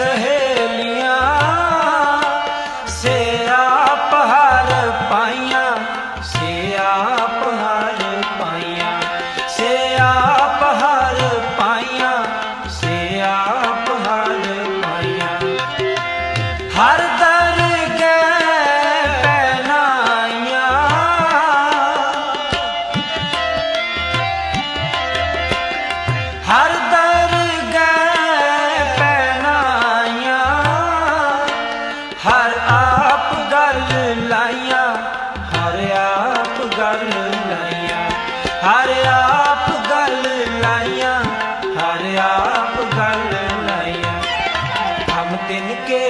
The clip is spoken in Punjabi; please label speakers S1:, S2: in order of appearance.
S1: ਸਹੇਲੀਆਂ ਸਿਆ ਪਹਾੜ ਪਾਈਆਂ ਸਿਆ ਪਹਾੜ ਪਾਈਆਂ ਸਿਆ ਪਹਾੜ ਪਾਈਆਂ ਸਿਆ ਪਹਾੜ ਪਾਈਆਂ। ਹਰ ਕਰ ਲਾਈਆਂ ਹਰ ਆਪ ਗੱਲ ਲਾਈਆਂ ਹਰ ਆਪ ਗੱਲ ਲਾਈਆਂ। ਹਮ ਤਿਨ ਕੇ